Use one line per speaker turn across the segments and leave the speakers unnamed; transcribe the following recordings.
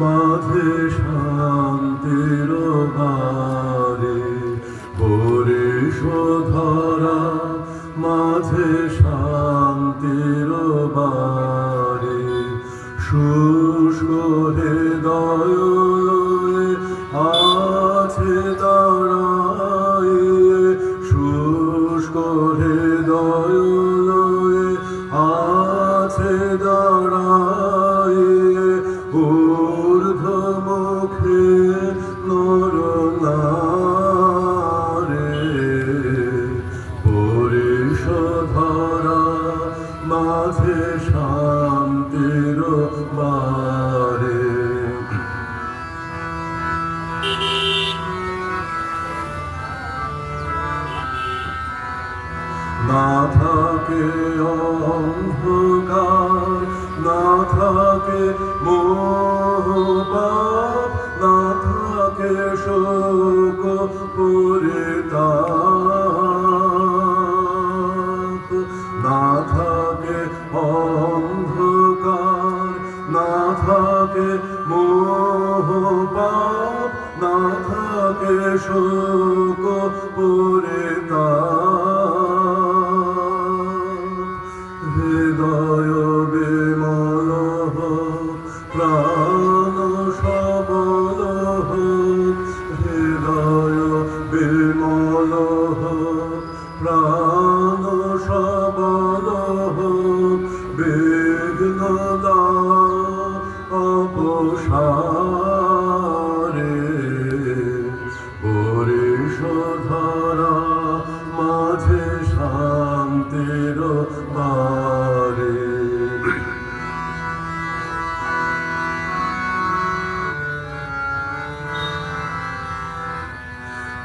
মাঝে শান্তির বারে। পরিষ ধরা মাঝে শান্তির বারে। শুষ্ক হৃদয় আছে দাঁড়ায়, শুষ্ক হৃদয় আছে দাঁড়ায়। মাঝে শান্তির বারে। না থাকে অন্ধকার, না থাকে মোহবাদ না থাকে শোক পরিতাপ। না থাকে থাকে মোহবাদ না থাকে শোক পরিতাপ হৃদয় বিমল প্রাণ সবল হৃদয় বিমল প্রাণ অপসারে পরিশোধরা মাঝে শান্তির বারে।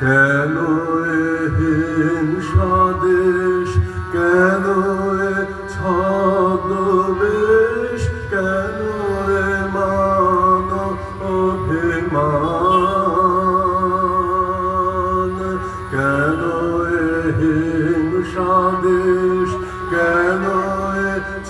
কেন এ হিংসা কেন এ ছদ্মবেশ? কেন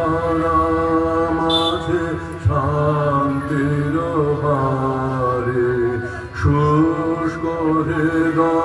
পরিশোধরা মাঝে শান্তির হারে শুষ্ক হৃদয়